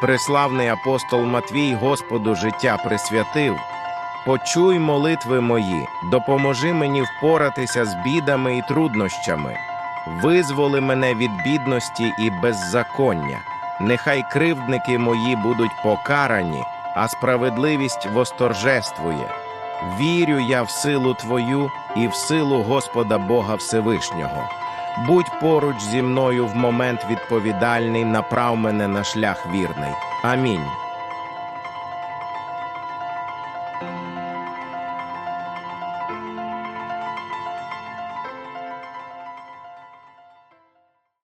преславний апостол Матвій Господу життя присвятив. Почуй молитви мої, допоможи мені впоратися з бідами і труднощами. Визволи мене від бідності і беззаконня. Нехай кривдники мої будуть покарані, а справедливість восторжествує. Вірю я в силу Твою і в силу Господа Бога Всевишнього. Будь поруч зі мною в момент відповідальний, направ мене на шлях вірний. Амінь.